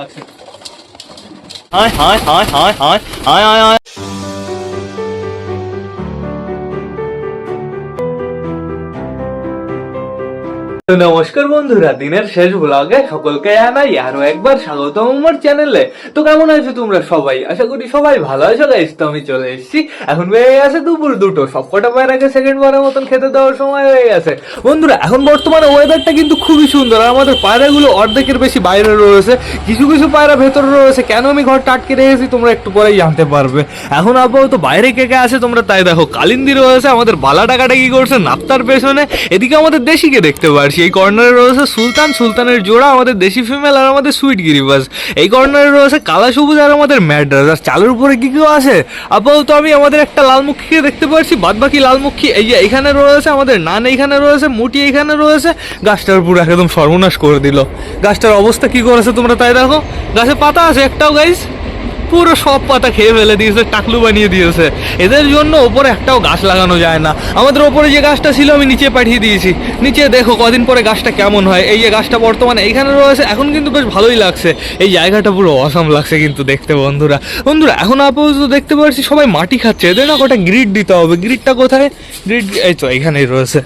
লাগছে। হায় হায় হায় হায় হায় হায় হায় তো নমস্কার বন্ধুরা, দিনের শেষ ব্লগে সকলকে জানাই আরও একবার স্বাগতম আমার চ্যানেলে তো কেমন আছো তোমরা সবাই? আশা করি সবাই ভালো আছো গাইস তো আমি চলে এসেছি। এখন বেড়ে গেছে দুপুর দুটো। সবকটা পায়রাকে সেকেন্ড বারের মতন খেতে দেওয়ার সময় হয়ে গেছে। বন্ধুরা, এখন বর্তমানে ওয়েদারটা কিন্তু খুবই সুন্দর। আর আমাদের পায়রাগুলো অর্ধেকের বেশি বাইরে রয়েছে। কিছু কিছু পায়রা ভেতরে রয়েছে। কেন আমি ঘরটা আটকে রেখেছি, তোমরা একটু পরেই জানতে পারবে। এখন আপাতত বাইরে কে কে আছে তোমরা তাই দেখো। কালিন্দি রয়েছে, আমাদের বালা টাকাটা কি করছে, নাপ্তার পেছনে। এদিকে আমাদের দেশিকে দেখতে পারছি। এই কর্নারে রয়েছে সুলতান, সুলতানের জোড়া, আমাদের দেশি ফিমেল আর আমাদের সুইট গিরিবাস। এই কর্নারে রয়েছে কালা সবুজ আর আমাদের ম্যাড্রাস আর চালুর উপরে কি কেউ আছে? আপাতত আমি আমাদের একটা লালমুখীকে দেখতে পাচ্ছি। বাদ বাকি লালমুখী, এই যে এখানে রয়েছে আমাদের নান, এইখানে রয়েছে মুটি এখানে রয়েছে গাছটার পুরো একদম সর্বনাশ করে দিল। গাছটার অবস্থা কি করেছে তোমরা তাই দেখো? গাছে পাতা আছে একটাও গাইস পুরো সব পাতা খেয়ে ফেলে দিয়েছে, টাকলু বানিয়ে দিয়েছে। এদের জন্য ওপরে একটাও গাছ লাগানো যায় না। আমাদের ওপরে যে গাছটা ছিল আমি নিচে পাঠিয়ে দিয়েছি। নিচে দেখো কদিন পরে গাছটা কেমন হয়। এই যে গাছটা বর্তমানে এইখানে রয়েছে, এখন কিন্তু বেশ ভালোই লাগছে। এই জায়গাটা পুরো অসম লাগছে কিন্তু দেখতে বন্ধুরা। বন্ধুরা, এখন আপাতত দেখতে পাচ্ছি সবাই মাটি খাচ্ছে। এদের না কটা গ্রিড দিতে হবে। গ্রিডটা কোথায়? গ্রিড এই তো এখানেই রয়েছে।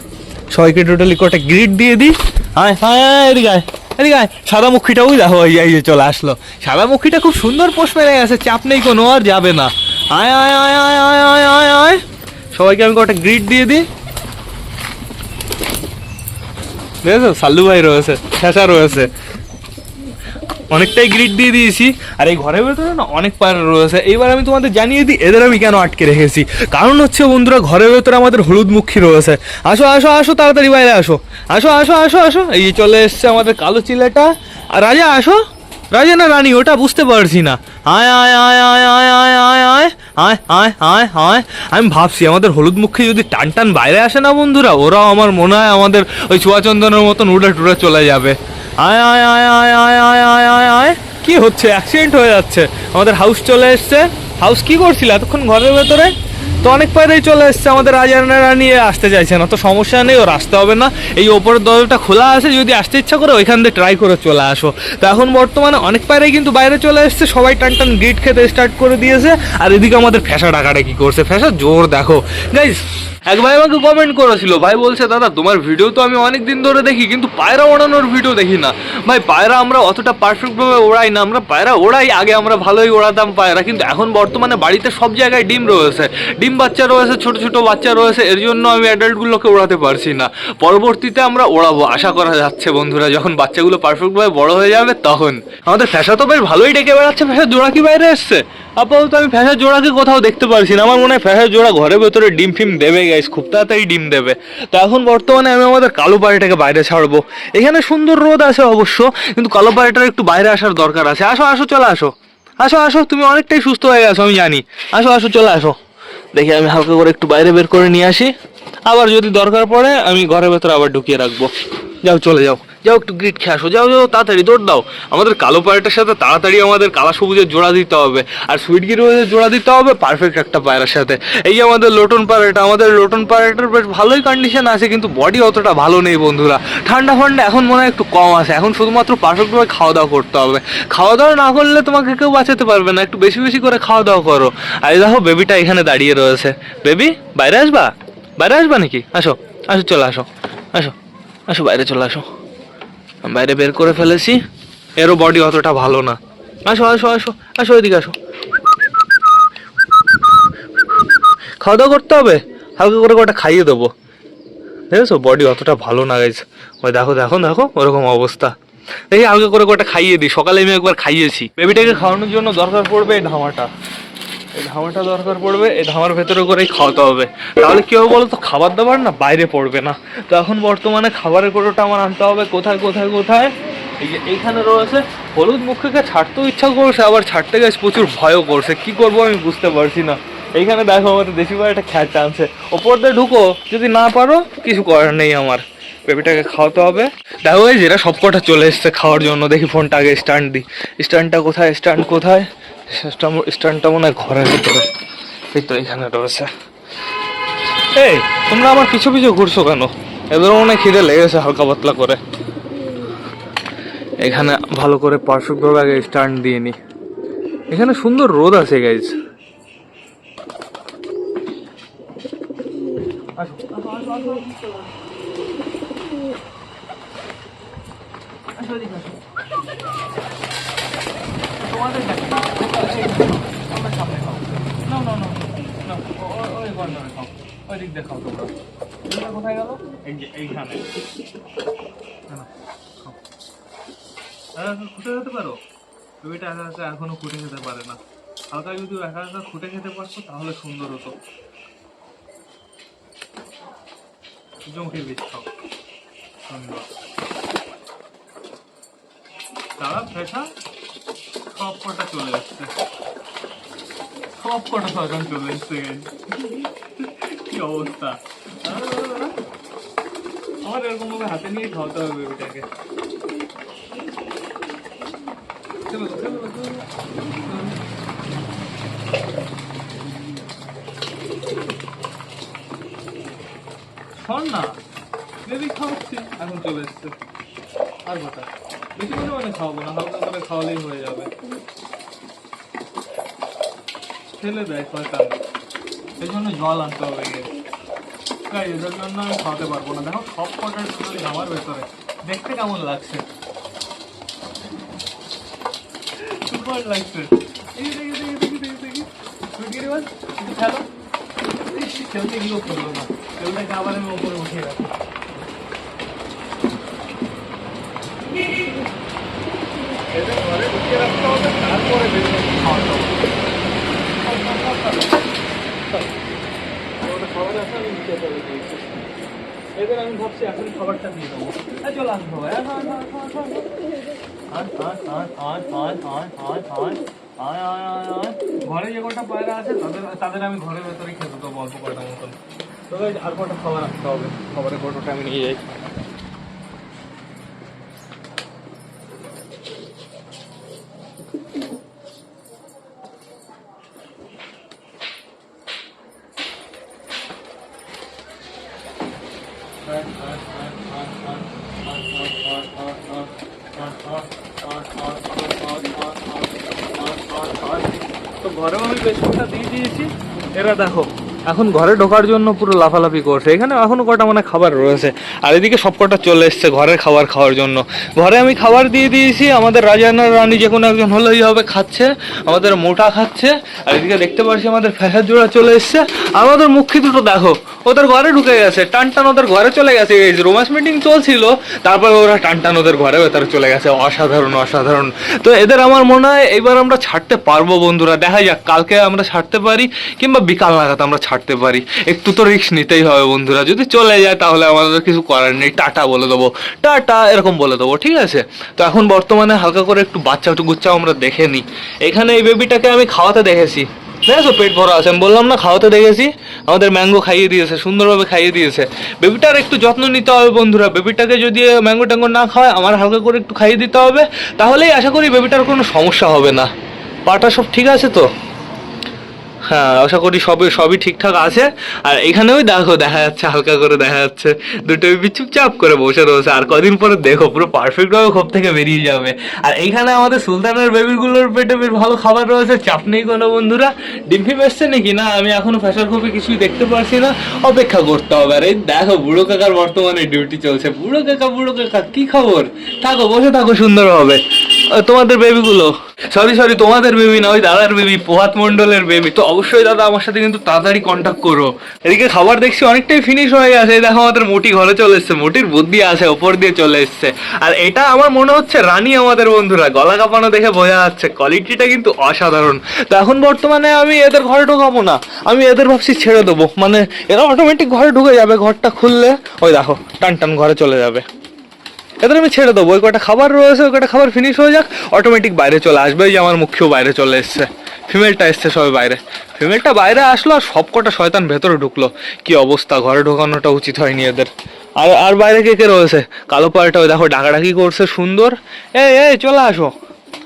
সবাইকে টোটালি কটা গ্রিড দিয়ে দিই। হায় হায় এদিকে এদিকে সাদা মুখিটাও দেখো, এই যে চলে আসলো। সাদা মুখীটা খুব সুন্দর পোষ মেরে গেছে চাপ নেই কোনো, আর যাবে না। আয় আয় আয় আয় আয় আয় আয় আয়। সবাইকে আমি কটা গ্রিড দিয়ে দিই। দেখেছ? সাল্লু ভাই রয়েছে, শেষা রয়েছে। অনেকটাই গ্রিড দিয়ে দিয়েছি আর এই ঘরের ভেতরে না অনেক পায়রা রয়েছে এইবার আমি তোমাদের জানিয়ে দিই এদের আমি কেন আটকে রেখেছি কারণ হচ্ছে বন্ধুরা ঘরের ভেতরে আমাদের হলুদ মুখী রয়েছে আসো আসো আসো তাড়াতাড়ি বাইরে আসো আসো আসো আসো আসো এই চলে এসছে আমাদের কালো চিলেটা আর রাজা আসো রাজা না রানী ওটা বুঝতে পারছি না আয় আয় আয় আয় আয় আয় আয় আয় আয় আয় আয় আয় আমি ভাবছি আমাদের হলুদ মুখী যদি টান টান বাইরে আসে না বন্ধুরা ওরাও আমার মনে হয় আমাদের ওই চুয়াচন্দনের মতন উড়ে টুড়ে চলে যাবে আয় আয় আয় আয় আয় আয় আয় আয় আয়। কি হচ্ছে? অ্যাক্সিডেন্ট হয়ে যাচ্ছে। আমাদের হাউস চলে এসছে। হাউস কি করছিল? এতক্ষণ ঘরের ভেতরে? তো অনেক পায়রাই চলে এসছে, আমাদের রাজারা নিয়ে আসতে চাইছে না। তো সমস্যা নেই, ওর আসতে হবে না। এই ওপরের দরজাটা খোলা আছে, যদি আসতে ইচ্ছা করে ওইখান দিয়ে ট্রাই করে চলে আসো। তো এখন বর্তমানে অনেক পায়রাই কিন্তু বাইরে চলে এসছে, সবাই টান টান গিট খেতে স্টার্ট করে দিয়েছে। আর এদিকে আমাদের ফ্যাসা টাকাটা কি করছে। ফ্যাসা, জোর দেখো। গাইজ এক ভাই আমাকে কমেন্ট করেছিল, ভাই বলছে, দাদা, তোমার ভিডিও তো আমি অনেক দিন ধরে দেখি, কিন্তু পায়রা ওড়ানোর ভিডিও দেখি না। ভাই, পায়রা আমরা অতটা পারফেক্টভাবে ওড়াই না, আমরা পায়রা ওড়াই, আগে আমরা ভালোই ওড়াতাম পায়রা, কিন্তু এখন বর্তমানে বাড়িতে সব জায়গায় ডিম রয়েছে। ডিম বাচ্চা রয়েছে, ছোট ছোট বাচ্চা রয়েছে, এর জন্য আমি অ্যাডাল্টগুলোকে ওড়াতে পারছি না। পরবর্তীতে আমরা ওড়াবো, আশা করা যাচ্ছে বন্ধুরা, যখন বাচ্চাগুলো পারফেক্টভাবে বড় হয়ে যাবে তখন। আমাদের ফ্যাশা তো বেশ ভালোই ডেকে বেড়াচ্ছে ফ্যাশা জোড়া কি বাইরে এসছে? আপাতত আমি ফ্যাশার জোড়াকে কোথাও দেখতে পারছি না, আমার মনে হয় ফ্যাশার জোড়া ঘরের ভেতরে ডিম ফিম দেবে গাইস খুব তাড়াতাড়ি ডিম দেবে। তো এখন বর্তমানে আমি আমাদের কালো পাড়িটাকে বাইরে ছাড়বো। এখানে সুন্দর রোদ আছে অবশ্য, কিন্তু কালো পাড়িটার একটু বাইরে আসার দরকার আছে। আসো আসো, চলে আসো। আসো আসো, তুমি অনেকটাই সুস্থ হয়ে গেছো, আমি জানি। আসো আসো, চলে আসো। দেখি আমি হালকা করে একটু বাইরে বের করে নিয়ে আসি। আবার যদি দরকার পড়ে, আমি ঘরের ভেতরে আবার ঢুকিয়ে রাখব। যাও, চলে যাও। যাও একটু গ্রিট খেয়ে আসো, যাও যাও, তাড়াতাড়ি দৌড় দাও। আমাদের কালো পায়রাটার সাথে তাড়াতাড়ি আমাদের কালা সবুজের জোড়া দিতে হবে, আর সুইট গিরোজের জোড়া দিতে হবে পারফেক্ট একটা পায়রার সাথে। এই যে আমাদের লোটন পায়রাটা, আমাদের লোটন পায়রাটার বেশ ভালোই কন্ডিশন আছে, কিন্তু বডি অতটা ভালো নেই বন্ধুরা। ঠান্ডা ফান্ডা এখন মনে হয় একটু কম আছে, এখন শুধুমাত্র পারফেক্টভাবে খাওয়া দাওয়া করতে হবে। খাওয়া দাওয়া না করলে তোমাকে কেউ বাঁচাতে পারবে না, একটু বেশি বেশি করে খাওয়া দাওয়া করো। আর দেখো বেবিটা এখানে দাঁড়িয়ে রয়েছে। বেবি বাইরে আসবা? বাইরে আসবা নাকি? আসো আসো, চলে আসো আসো আসো, বাইরে চলে আসো। বাইরে বের করে ফেলেছি। এরও বডি অতটা ভালো না। আসো আসো আসো আসো এদিকে আসো। খাওয়া দাওয়া করতে হবে? হালকা করে কটা খাইয়ে দেবো। দেখেছ? বডি অতটা ভালো না গেছে ওই দেখো দেখো দেখো, ওরকম অবস্থা। দেখি হালকা করে কটা খাইয়ে দিই। সকালে আমি একবার খাইয়েছি। বেবিটাকে খাওয়ানোর জন্য দরকার পড়বে এই ধামাটা। এই ধামাটা দরকার পড়বে, এই ধামার ভেতরে করেই খাওয়াতে হবে। তাহলে কি হবে বলো তো খাবার দাবার না বাইরে পড়বে না। তো এখন বর্তমানে খাবারের কোটোটা আমার আনতে হবে, কোথায় কোথায় কোথায়? এই যে এইখানে রয়েছে, হলুদ মুখকে ছাড়তেও ইচ্ছা করছে, আবার ছাড়তে গেছে, প্রচুর ভয়ও করছে। কি করব আমি বুঝতে পারছি না। এইখানে দেখো আমাদের দেশি করে একটা খ্যাট টানছে ওপর দিয়ে ঢুকো, যদি না পারো, কিছু করার নেই আমার। বেবিটাকে খাওয়াতে হবে। দেখো এই যেটা সব কটা চলে এসছে খাওয়ার জন্য। দেখি ফোনটা আগে স্ট্যান্ড দিই স্ট্যান্ডটা কোথায় স্ট্যান্ড কোথায়? স্ট্যান্ডটা মনে হয় ঘরের ভিতরে। এই তো এখানে রয়েছে। এই, তোমরা আমার পিছু পিছু ঘুরছো কেন? এদের মনে খিদে লেগেছে হালকা পাতলা করে। এখানে ভালো করে পারফেক্টভাবে আগে স্ট্যান্ড দিয়ে নিই এখানে সুন্দর রোদ আছে গাইজ কোথায় গেল? এই যে এইখানে। খুঁটে খেতে পারো? একা একা এখনও খুঁটে খেতে পারে না। হালকা যদি একা একা খুঁটে খেতে পারতো তাহলে সুন্দর হতো। সূর্যমুখী বীজ খাও। তারা ফেসা সব কটা চলে এসছে কটা সজন চলে এসছে। কি অবস্থা! আমার এরকম ভাবে হাতে নিয়ে খাওয়াতে হবে বেবিটাকে চলো চলো শোন না বেবি খাওয়াচ্ছি, এখন চলে এসছে। আর কথা। বেশি পরিমাণে খাওয়াবো না, হালকা করে খাওয়ালেই হয়ে যাবে। ফেলে দেয় শয়তান। সেই জন্য জল আনতে হবে গিয়ে। এদের জন্য আমি খাওয়াতে পারব না। দেখো, সব কটার শুধু আমার ভেতরে। দেখতে কেমন লাগছে? সুপার লাগছে। খেলতে গিয়েও খেললো না খেলতে আবার আমি ওপরে উঠে রাখতে হবে, তারপরে আমি ভাবছি এখন খাবারটা দিয়ে দেবো। আসব ঘরে যে কটা পায়রা আছে, তাদের তাদের আমি ঘরের ভেতরে খেতে দেবো অল্প কটা মতন। তবে আর কটা খাবার আসতে হবে। খাবারের কটোটা আমি নিয়ে যাই। তো ঘরেও আমি পেছনটা দিয়ে দিয়েছি। এরা দেখো এখন ঘরে ঢোকার জন্য পুরো লাফালাফি করছে। এখানে এখনও কটা মানে খাবার রয়েছে। আর এদিকে সব কটা চলে এসছে ঘরের খাবার খাওয়ার জন্য। ঘরে আমি খাবার দিয়ে দিয়েছি, আমাদের রাজানা রানী যে কোনো একজন হলেই হবে, খাচ্ছে, আমাদের মোটা খাচ্ছে। আর এদিকে দেখতে পাচ্ছি আমাদের ফ্যাসার জোড়া চলে এসছে। আর আমাদের মুখী দুটো দেখো, ওদের ঘরে ঢুকে গেছে। টান টান ওদের ঘরে চলে গেছে। এই রোমান্স মিটিং চলছিল, তারপরে ওরা টান টান ওদের ঘরে ভেতরে চলে গেছে। অসাধারণ অসাধারণ। তো এদের আমার মনে হয় এবার আমরা ছাড়তে পারব বন্ধুরা। দেখা যাক, কালকে আমরা ছাড়তে পারি কিংবা বিকাল নাগাদ আমরা ছাড়তে পারি। একটু তো রিস্ক নিতেই হবে বন্ধুরা। যদি চলে যায় তাহলে আমাদের কিছু করার নেই। টাটা বলে দেবো। টাটা এরকম বলে দেবো, ঠিক আছে? তো এখন বর্তমানে হালকা করে একটু বাচ্চা গুচ্চাও আমরা দেখে নিই। এখানে এই বেবিটাকে আমি খাওয়াতে দেখেছি। দেখেছ? পেট ভরা আছে। আমি বললাম না, খাওয়াতে দেখেছি। আমাদের ম্যাঙ্গো খাইয়ে দিয়েছে, সুন্দরভাবে খাইয়ে দিয়েছে। বেবিটার একটু যত্ন নিতে হবে বন্ধুরা। বেবিটাকে যদি ম্যাঙ্গো ট্যাঙ্গো না খাওয়ায়, আমার হালকা করে একটু খাইয়ে দিতে হবে। তাহলেই আশা করি বেবিটার কোনো সমস্যা হবে না। পাটা সব ঠিক আছে তো? হ্যাঁ আশা করি সবই সবই ঠিকঠাক আছে। আর এখানেও দেখো, দেখা যাচ্ছে, হালকা করে দেখা যাচ্ছে, দুটো বেবি চুপচাপ করে বসে রয়েছে। আর কদিন পরে দেখো, পুরো পারফেক্ট ভাবে খোপ থেকে বেরিয়ে যাবে। আর এইখানে আমাদের সুলতানের বেবিগুলোর পেটে বেশ ভালো খাবার রয়েছে। চাপ নেই কোনো বন্ধুরা। ডিম ফিম এসছে নাকি? না, আমি এখনও ফ্যাশন খোপে কিছুই দেখতে পারছি না। অপেক্ষা করতে হবে। আর এই দেখো, বুড়ো কাকার বর্তমানে ডিউটি চলছে। বুড়ো কাকা বুড়ো কাকা, কি খবর? থাকো, বসে থাকো, সুন্দর হবে। তোমাদের বেবিগুলো। সরি সরি তোমাদের বেবি না, ওই দাদার বেবি প্রভাত মণ্ডলের বেবি। তো অবশ্যই দাদা আমার সাথে কিন্তু তাড়াতাড়ি কন্ট্যাক্ট করো। এদিকে খাবার দেখছি অনেকটাই ফিনিশ হয়ে গেছে। দেখো আমাদের মোটি ঘরে চলে এসছে। মোটির বুদ্ধি আছে, ওপর দিয়ে চলে এসছে। আর এটা আমার মনে হচ্ছে রানী আমাদের বন্ধুরা। গলা কাঁপানো দেখে বোঝা যাচ্ছে কোয়ালিটিটা কিন্তু অসাধারণ। তো এখন বর্তমানে আমি এদের ঘরে ঢোকাবো না। আমি এদের ভাবছি ছেড়ে দেবো। মানে এরা অটোমেটিক ঘরে ঢুকে যাবে, ঘরটা খুললে। ওই দেখো টান টান ঘরে চলে যাবে। এদের আমি ছেড়ে দেবো। ওই কটা খাবার রয়েছে, ওই কটা খাবার ফিনিশ হয়ে যাক অটোমেটিক বাইরে চলে আসবে। যে আমার মুখ্য বাইরে চলে এসছে। ফিমেলটা এসছে সবাই বাইরে। ফিমেলটা বাইরে আসলো আর সব কটা শয়তান ভেতরে ঢুকলো। কি অবস্থা? ঘরে ঢোকানোটা উচিত হয়নি এদের। আর আর বাইরে কে কে রয়েছে? কালো পাড়টা ওই দেখো ডাকাডাকি করছে, সুন্দর। এই এই, চলে আসো।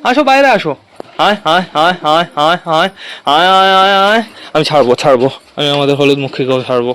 আসো, বাইরে আসো। আয় আয় আয় আয় আয় আয় আয় আয় আমি ছাড়বো ছাড়বো। আমি আমাদের হলুদ মুখীকেও ছাড়বো।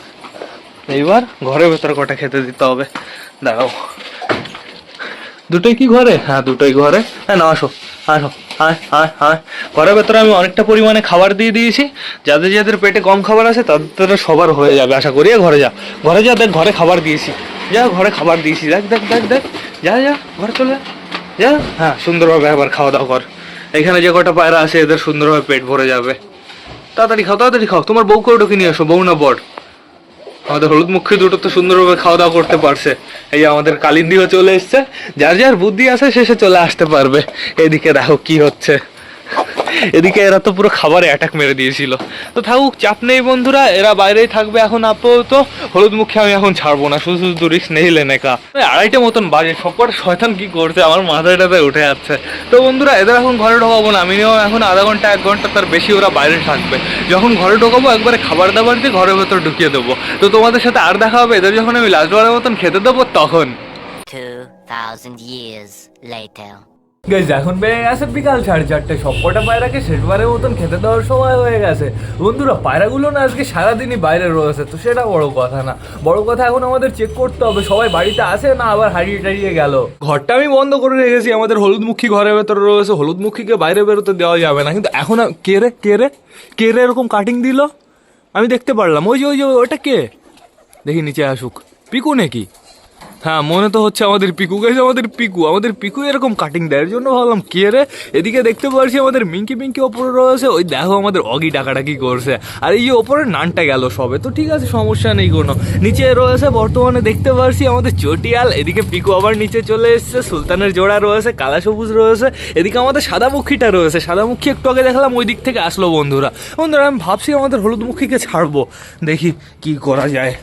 এইবার ঘরের ভেতরে কটা খেতে দিতে হবে। দাঁড়াও। দুটোই কি ঘরে? হ্যাঁ দুটোই ঘরে। হ্যাঁ না আসো আসো হ্যাঁ হ্যাঁ হায় ঘরের ভেতরে আমি অনেকটা পরিমাণে খাবার দিয়ে দিয়েছি। যাদের যাদের পেটে কম খাবার আছে, তাদের সবার হয়ে যাবে। আশা করি ঘরে যা। ঘরে যা, দেখ, ঘরে খাবার দিয়েছি। যা, ঘরে খাবার দিয়েছি। দেখ দেখ দেখ দেখ। যা যা, ঘরে চলে যা। হ্যাঁ সুন্দরভাবে একবার খাওয়া দাওয়া কর। এখানে যে কটা পায়রা আছে, এদের সুন্দরভাবে পেট ভরে যাবে। তাড়াতাড়ি খাও তাড়াতাড়ি খাও। তোমার বউকেও ডেকে নিয়ে আসো, বউ না বড় আমাদের হলুদ মুখী দুটো তো সুন্দরভাবে খাওয়া দাওয়া করতে পারছে। এই আমাদের কালিন্দিও চলে এসছে। যার যার বুদ্ধি আছে সে চলে আসতে পারবে। এদিকে দেখো কি হচ্ছে। এদিকে এরা তো পুরো খাবারে অ্যাটাক মেরে দিয়েছিল। তো থাকুক চাপ নেই বন্ধুরা এরা বাইরেই থাকবে এখন আপাতত। হলুদ মুখে আমি এখন ছাড়বো না শুধু শুধু রিক্স নেই লেনেকা। আড়াইটা মতন বাজে সবকটা শয়তান কি করছে আমার মাথাটাতে উঠে যাচ্ছে। তো বন্ধুরা এদের এখন ঘরে ঢোকাবো না মিনিমাম এখন আধা ঘণ্টা এক ঘণ্টা তার বেশি ওরা বাইরে থাকবে। যখন ঘরে ঢোকাবো একবারে খাবার দাবার দিয়ে ঘরের ভেতর ঢুকিয়ে দেবো। তো তোমাদের সাথে আর দেখা হবে এদের যখন আমি লাস্টবারের মতন খেতে দেবো তখন। 2,000 years later. গাইজ এখন বেড়ে গেছে বিকাল সাড়ে চারটে। সবকটা পায়রাকে শেষবারের মতন খেতে দেওয়ার সময় হয়ে গেছে। বন্ধুরা, পায়রাগুলো না আজকে সারাদিনই বাইরে রয়েছে, তো সেটা বড় কথা না। বড় কথা এখন আমাদের চেক করতে হবে, সবাই বাড়িতে আসে না আবার হারিয়ে টারিয়ে গেল? ঘরটা আমি বন্ধ করে রেখেছি, আমাদের হলুদমুখী ঘরের ভেতরে রয়েছে। হলুদমুখীকে বাইরে বেরোতে দেওয়া যাবে না, কিন্তু এখন কে রে কে রে? কে রে এরকম কাটিং দিল? আমি দেখতে পারলাম। ওই যে ওই যে, ওটা কে? দেখি নিচে আসুক। পিকু নাকি? হ্যাঁ মনে তো হচ্ছে আমাদের পিকু। গাইছে আমাদের পিকু। আমাদের পিকু এরকম কাটিং দেয়, এর জন্য ভাবলাম, কে রে? এদিকে দেখতে পারছি আমাদের মিঙ্কি মিঙ্কি ওপরে রয়েছে। ওই দেখো আমাদের অগি টাকাটা কি করছে। আর এই যে ওপরে নানটা গেল সবে। তো ঠিক আছে, সমস্যা নেই কোনো। নিচে রয়েছে, বর্তমানে দেখতে পারছি আমাদের চটিয়াল। এদিকে পিকু আবার নিচে চলে এসছে। সুলতানের জোড়া রয়েছে, কালা সবুজ রয়েছে। এদিকে আমাদের সাদামুখীটা রয়েছে। সাদামুখী একটু আগে দেখলাম, ওই দিক থেকে আসলো বন্ধুরা। বন্ধুরা, আমি ভাবছি আমাদের হলুদমুখীকে ছাড়বো। দেখি কি করা যায়।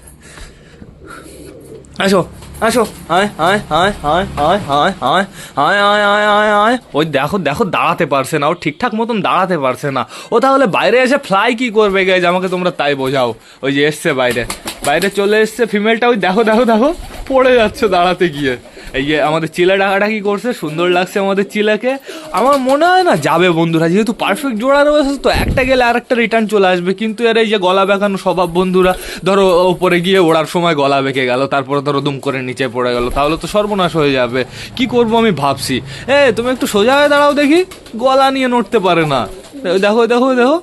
আসো। আসো আয় আয় আয় আয় আয় আয় আয় আয় আয় আয় আয় আয় ওই দেখো দেখো দাঁড়াতে পারছে না ও ঠিকঠাক মতন দাঁড়াতে পারছে না ও তাহলে বাইরে এসে ফ্লাই কি করবে গাইজ আমাকে তোমরা তাই বোঝাও ওই যে এসছে বাইরে বাইরে চলে এসছে ফিমেলটা ওই দেখো দেখো দেখো পড়ে যাচ্ছে দাঁড়াতে গিয়ে এই যে আমাদের চিলা ডাকাডাকি করছে, সুন্দর লাগছে আমাদের চিলাকে। আমার মনে হয় না যাবে বন্ধুরা, যেহেতু পারফেক্ট জোড়া রয়েছে, তো একটা গেলে আরেকটা রিটার্ন চলে আসবে। কিন্তু এর এই যে গলা বেঁকানো স্বভাব বন্ধুরা, ধরো ওপরে গিয়ে ওড়ার সময় গলা বেঁকে গেল, তারপরে ধরো দুম করে নিচে পড়ে গেল, তাহলে তো সর্বনাশ হয়ে যাবে। কি করব আমি ভাবছি? এ, তুমি একটু সোজা হয়ে দাঁড়াও দেখি, গলা নিয়ে নড়তে পারে না। দেখো দেখো দেখো।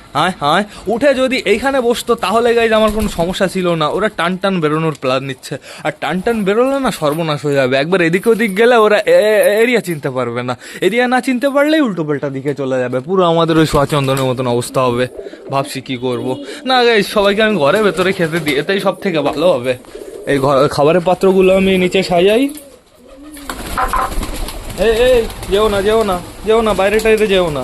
হ্যাঁ হ্যাঁ উঠে যদি এইখানে বসতো, তাহলে গাইজ আমার কোনো সমস্যা ছিল না। ওরা টান টান বেরোনোর প্ল্যান নিচ্ছে। আর টান টান বেরোলে না সর্বনাশ হয়ে যাবে। একবার এদিক ওদিক গেলে ওরা এরিয়া চিনতে পারবে না। এরিয়া না চিনতে পারলেই উল্টো পাল্টা দিকে চলে যাবে। পুরো আমাদের ওই সোয়াচন্দনের মতন অবস্থা হবে। ভাবছি কি করব। না গাইজ সবাইকে আমি ঘরে ভেতরে খেতে দিই। এটাই সব থেকে ভালো হবে। এই ঘর খাবারের পাত্রগুলো আমি নিচে সাজাই। এই এই, যেও না যেও না যেও না বাইরে টাইরে যেও না।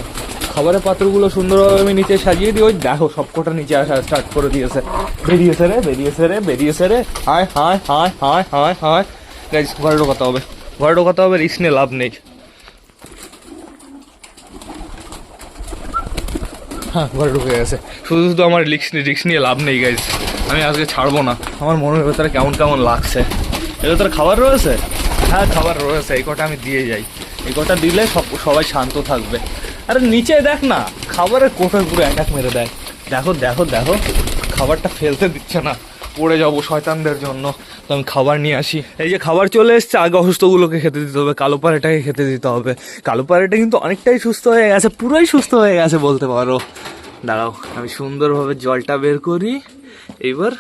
খাবারের পাত্রগুলো সুন্দরভাবে আমি নিচে সাজিয়ে দিই। ওই দেখো, সবকটা নিচে আসা স্টার্ট করে দিয়েছে। বেরিয়েছে রে বেরিয়েছে রে বেরিয়েছে রে। হায় হায় হায় হায় হায় হায়। গাইজ ঘরে ঢোকাতে হবে। ঘরে ঢোকাতে হবে রিস্ক নিয়ে লাভ নেই। হ্যাঁ ঘরে ঢুকে গেছে। শুধু শুধু আমার রিক্স নিয়ে রিক্স নিয়ে লাভ নেই গাইজ আমি আজকে ছাড়বো না। আমার মনের ভেতরে কেমন কেমন লাগছে। এর ভেতরে খাবার রয়েছে? হ্যাঁ খাবার রয়েছে। এই কটা আমি দিয়ে যাই। এই কটা দিলে সব, সবাই শান্ত থাকবে। আরে নিচে দেখ না, খাবারের কোটোয় পুরো অ্যাটাক মেরে দেয়। দেখো দেখো দেখো, খাবারটা ফেলতে দিচ্ছে না। পড়ে যাব শয়তানদের জন্য। তো আমি খাবার নিয়ে আসি। এই যে খাবার চলে এসছে, আগে অসুস্থগুলোকে খেতে দিতে হবে, কালো পাড়েটাকে খেতে দিতে হবে। কালো পাড়েটা কিন্তু অনেকটাই সুস্থ হয়ে গেছে, পুরোই সুস্থ হয়ে গেছে বলতে পারো। দাঁড়াও, আমি সুন্দরভাবে জলটা বের করি। এইবার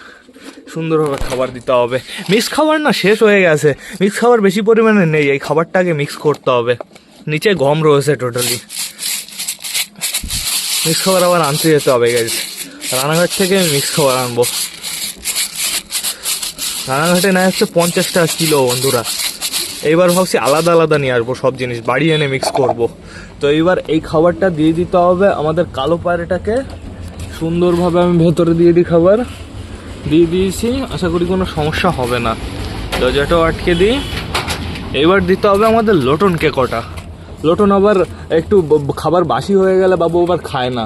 সুন্দরভাবে খাবার দিতে হবে। মিক্স খাবার না শেষ হয়ে গেছে। মিক্স খাবার বেশি পরিমাণে নেই, এই খাবারটাকে মিক্স করতে হবে। নিচে গম রয়েছে টোটালি মিক্স খাবার আবার আনতে যেতে হবে গেছে রানাঘাট থেকে আমি মিক্স খাবার আনব। রানাঘাটে নেয় হচ্ছে পঞ্চাশ টাকা কিলো বন্ধুরা। এইবার ভাবছি আলাদা আলাদা নিয়ে আসব সব জিনিস, বাড়ি এনে মিক্স করব। তো এইবার এই খাবারটা দিয়ে দিতে হবে আমাদের কালো পায়রাটাকে। সুন্দরভাবে আমি ভেতরে দিয়ে দিই খাবার। দিয়ে দিয়েছি, আশা করি কোনো সমস্যা হবে না। দরজাটাও আটকে দিই। এবার দিতে হবে আমাদের লোটনকে কটা। লোটন আবার একটু খাবার বাসি হয়ে গেলে বাবু আবার খায় না।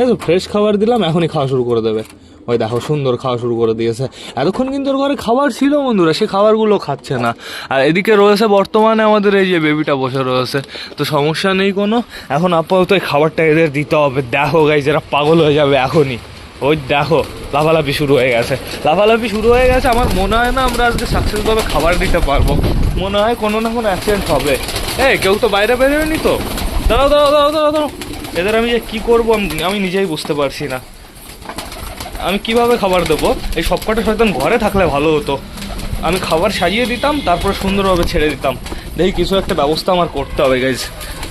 এই তো ফ্রেশ খাবার দিলাম, এখনই খাওয়া শুরু করে দেবে। ওই দেখো, সুন্দর খাওয়া শুরু করে দিয়েছে। এতক্ষণ কিন্তু ওর ঘরে খাবার ছিল বন্ধুরা, সে খাবারগুলো খাচ্ছে না। আর এদিকে রয়েছে বর্তমানে আমাদের এই যে বেবিটা বসে রয়েছে। তো সমস্যা নেই কোনো, এখন আপাতত খাবারটা এদের দিতে হবে। দেখো গাই যারা পাগল হয়ে যাবে এখনই। ওই দেখো, লাফালাফি শুরু হয়ে গেছে। লাফালাফি শুরু হয়ে গেছে, আমার মনে হয় না আমরা আজকে সাকসেসভাবে খাবার দিতে পারব। মনে হয় কোনো না কোনো অ্যাক্সিডেন্ট হবে। এই, কেউ তো বাইরে বেরোয়নি তো? দাঁড়াও দাঁড়াও দাঁড়াও দাঁড়াও দাঁড়াও। এদের আমি যে কী করব, আমি- নিজেই বুঝতে পারছি না। আমি কীভাবে খাবার দেবো? এই সবকটা শয়তান ঘরে থাকলে ভালো হতো। আমি খাবার সাজিয়ে দিতাম, তারপরে সুন্দরভাবে ছেড়ে দিতাম। দেখি, কিছু একটা ব্যবস্থা আমার করতে হবে গাইজ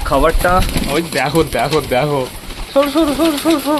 খাবারটা, ওই দেখো দেখো দেখো। সর সর সর সর সর।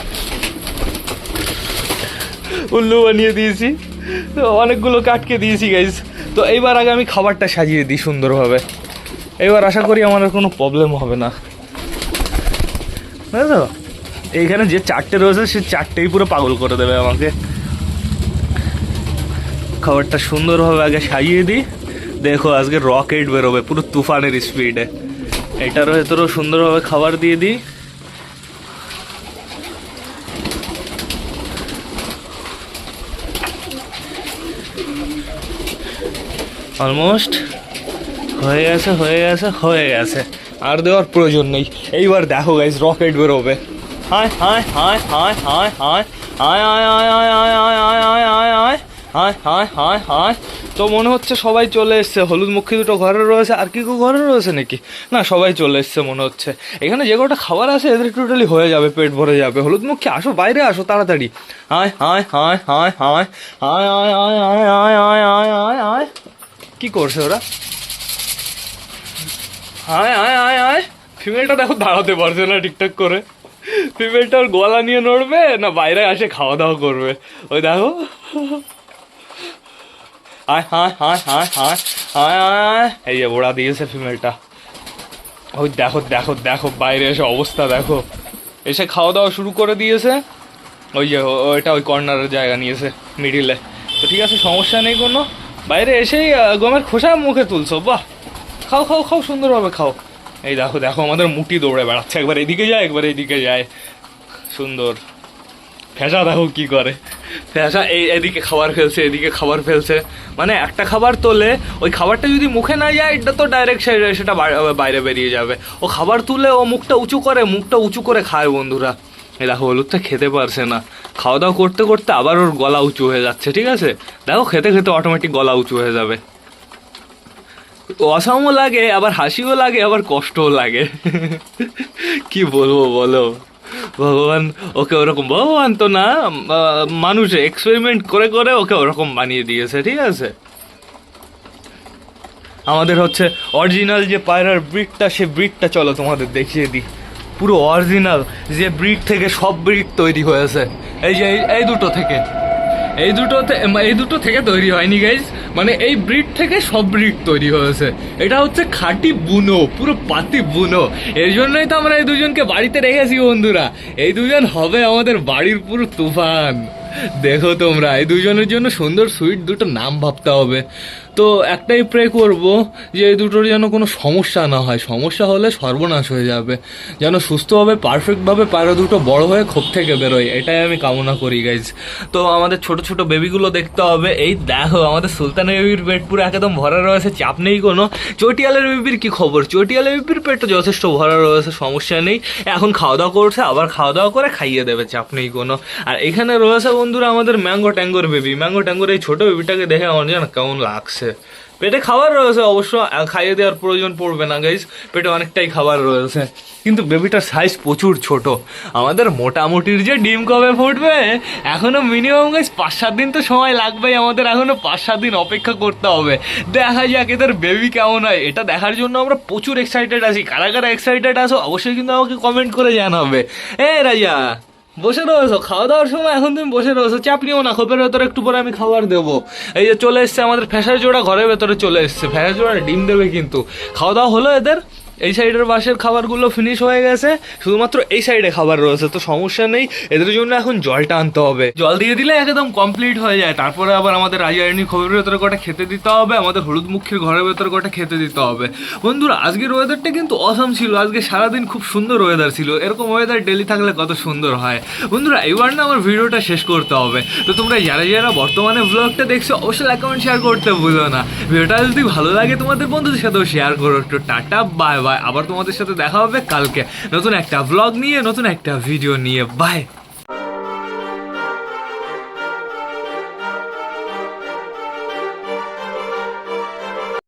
উল্লু বানিয়ে দিয়েছি। তো অনেকগুলো কাটকে দিয়েছি গাইজ তো এইবার আগে আমি খাবারটা সাজিয়ে দিই সুন্দরভাবে। এবার আশা করি আমার কোনো প্রবলেম হবে না। বুঝলো এইখানে যে চারটে রয়েছে, সে চারটেই পুরো পাগল করে দেবে আমাকে। খাবারটা সুন্দরভাবে আগে সাজিয়ে দিই। দেখো, আজকে রকেট বেরোবে, পুরো তুফানের স্পিডে এটার ভেতরেও সুন্দরভাবে খাবার দিয়ে দিই। অলমোস্ট হয়ে গেছে হয়ে গেছে হয়ে গেছে আর দেওয়ার প্রয়োজন নেই এইবার দেখো গাইজ রকেট বেরোবে হায় হায় হায় হায় হায় হায় হায় হায় হায় হায় হায় হায় হায় হায় হায় হায় হায় হায় হায় তো মনে হচ্ছে সবাই চলে এসছে হলুদ মুখী দুটো ঘরে রয়েছে আর কি কেউ ঘরে রয়েছে নাকি না সবাই চলে এসছে মনে হচ্ছে এখানে যে কটা খাবার আছে এদের টোটালি হয়ে যাবে পেট ভরে যাবে হলুদ মুখী আসো বাইরে আসো তাড়াতাড়ি হায় হায় হায় হায় হায় হায় হায় হায় হায় হায় হায় হায় হায় হায় কি করছে ওরা? আয় আয় আয় আয় ফিমেলটা দেখো দাঁড়াতে পারছে না ঠিকঠাক করে। ফিমেলটার গলা নিয়ে নড়বে না বাইরে আসে খাওয়া দাওয়া করবে? ওই দেখো। আয় হায় হায় হায় হায় হায় আয় এই যে ওরা দিয়েছে ফিমেলটা ওই দেখো দেখো দেখো, বাইরে এসে অবস্থা দেখো। এসে খাওয়া দাওয়া শুরু করে দিয়েছে। ওই যে ওইটা ওই কর্নারের জায়গা নিয়েছে মিডিলে তো ঠিক আছে, সমস্যা নেই কোনো। বাইরে এসেই গমের খোসা মুখে তুলছো, বাহ। খাও খাও খাও, সুন্দরভাবে খাও। এই দেখো দেখো, আমাদের মুটি দৌড়ে বেড়াচ্ছে। একবার এদিকে যায়, একবার এদিকে যায়। সুন্দর। ফ্যাসা দেখো কি করে। ফ্যাসা এই এদিকে খাবার ফেলছে, এদিকে খাবার ফেলছে। মানে একটা খাবার তোলে, ওই খাবারটা যদি মুখে না যায়, এটা তো ডাইরেক্ট সেটা বাইরে- বাইরে বেরিয়ে যাবে। ও খাবার তুলে ও মুখটা উঁচু করে, মুখটা উঁচু করে খায় বন্ধুরা। এই দেখো হলুদটা খেতে পারছে না। খাওয়া দাওয়া করতে করতে আবার ওর গলা উঁচু হয়ে যাচ্ছে, ঠিক আছে? দেখো, খেতে খেতে অটোমেটিক গলা উঁচু হয়ে যাবে। অসমও লাগে, আবার হাসিও লাগে, আবার কষ্টও লাগে। কি বলব বলো? ভগবান ওকে ওরকম, ভগবান তো না মানুষ এক্সপেরিমেন্ট করে করে ওকে ওরকম বানিয়ে দিয়েছে, ঠিক আছে? আমাদের হচ্ছে অরিজিনাল যে পায়রার ব্রিডটা, সে ব্রিডটা চলো তোমাদের দেখিয়ে দিই। পুরো অরিজিনাল যে ব্রিড থেকে সব ব্রিড তৈরি হয়েছে। এই যে এই- এই দুটো থেকে। এই দুটো এই দুটো থেকে তৈরি হয়নি গাইজ মানে এই ব্রিড থেকে সব ব্রিড তৈরি হয়েছে। এটা হচ্ছে খাঁটি বুনো, পুরো পাতি বুনো। এর জন্যই তো আমরা এই দুজনকে বাড়িতে রেখেছি, বন্ধুরা। এই দুজন হবে আমাদের বাড়ির পুরো তুফান। দেখো তোমরা, এই দুজনের জন্য সুন্দর সুইট দুটো নাম ভাবতে হবে। তো একটাই প্রে করব যে এই দুটোর যেন কোনো সমস্যা না হয়। সমস্যা হলে সর্বনাশ হয়ে যাবে। যেন সুস্থভাবে পারফেক্টভাবে পায়রা দুটো বড় হয়ে খোপ থেকে বেরোয়। এটাই আমি কামনা করি গাইজ তো আমাদের ছোট ছোট বেবিগুলো দেখতে হবে। এই দেখো, আমাদের সুলতানের বেবির পেট পুরো একদম ভরা রয়েছে। চাপ নেই কোনো। চটিয়ালের বেবির কি খবর? চটিয়ালের বেবির পেটটা যথেষ্ট ভরা রয়েছে, সমস্যা নেই। এখন খাওয়া দাওয়া করছে, আবার খাওয়া দাওয়া করে খাইয়ে দেবে, চাপ নেই কোনো। আর এখানে রয়েছে বন্ধুরা আমাদের ম্যাঙ্গো ট্যাঙ্গোর বেবি ম্যাঙ্গো ট্যাঙ্গোর এই ছোট বেবিটাকে দেখে আমার যেন কেমন লাগছে। পেটে খাবার রয়েছে অবশ্য খাইয়ে দেওয়ার প্রয়োজন পড়বে না গাইজ পেটে অনেকটাই খাবার রয়েছে। কিন্তু বেবিটার সাইজ প্রচুর ছোট। আমাদের মোটামুটির যে ডিম কবে ফুটবে, এখনও মিনিমাম গাইজ পাঁচ সাত দিন তো সময় লাগবেই। আমাদের এখনও পাঁচ সাত দিন অপেক্ষা করতে হবে। দেখা যাক এদের বেবি কেমন হয়। এটা দেখার জন্য আমরা প্রচুর এক্সাইটেড আছি। কারা কারা এক্সাইটেড আছো, অবশ্যই কিন্তু আমাকে কমেন্ট করে জানাবে। এ রাজা বসে রয়েছো, খাওয়া দাওয়ার সময় এখন তুমি বসে রয়েছো, চাপ নিও না, খোপের ভেতরে একটু পরে আমি খাবার দেবো। এই যে চলে এসছে আমাদের ফ্যাসার জোড়া, ঘরের ভেতরে চলে এসছে। ফ্যাসার জোড়া ডিম দেবে কিন্তু। খাওয়া দাওয়া হলো এদের এই সাইডের বাসের খাবারগুলো ফিনিশ হয়ে গেছে, শুধুমাত্র এই সাইডে খাবার রয়েছে, তো সমস্যা নেই, এদের জন্য এখন জলটা আনতে হবে। জল দিয়ে দিলে একদম কমপ্লিট হয়ে যায়, তারপরে আবার আমাদের রাজারানী খবরের ভেতরে কটা খেতে দিতে হবে, আমাদের হলুদ মুখের ঘরের ভেতরে কটা খেতে দিতে হবে। বন্ধুরা, আজকের ওয়েদারটা কিন্তু অসম ছিল, আজকে সারাদিন খুব সুন্দর ওয়েদার ছিল, এরকম ওয়েদার ডেলি থাকলে কত সুন্দর হয়। বন্ধুরা এবার না আমার ভিডিওটা শেষ করতে হবে, তো তোমরা যারা যারা বর্তমানে ব্লগটা দেখছ, অবশ্যই লাইক কমেন্ট শেয়ার করতে ভুলো না। ভিডিওটা যদি ভালো লাগে তোমাদের বন্ধুদের সাথেও শেয়ার করো একটু টাটা বাই বাই বাই আবার তোমাদের সাথে দেখা হবে কালকে। নতুন একটা ব্লগ নিয়ে, নতুন একটা ভিডিও নিয়ে। বাই